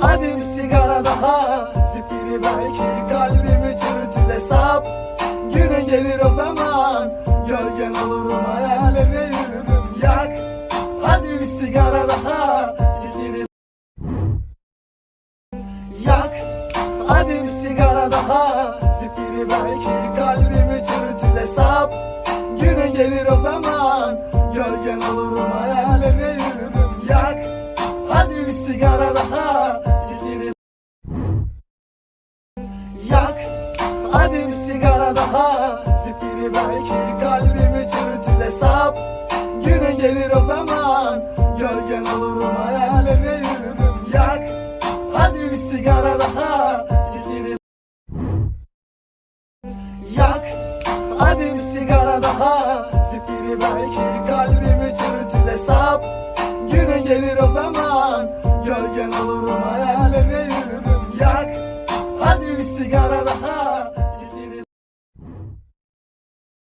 Hadi bir sigara daha. Zifiri belki kalbimi çürütür hesap Günün gelir o zaman. Gölgen olurum hayaline yürürüm yak. Hadi bir sigara daha. Zifiri Yak. Hadi bir sigara daha. Zifiri belki kalbimi çürütür hesap Günün gelir o zaman. Gölgen olurum Hadi bir sigara daha. Zifiri Yak Hadi bir sigara daha. Zifiri belki kalbimi çürütür hesap Günün gelir o zaman Gölgen olurum hayaline yürürüm. Yak Hadi bir sigara daha. Zifiri Yak Hadi bir sigara daha. Zifiri belki kalbimi çürütür hesap gelir o zaman sigara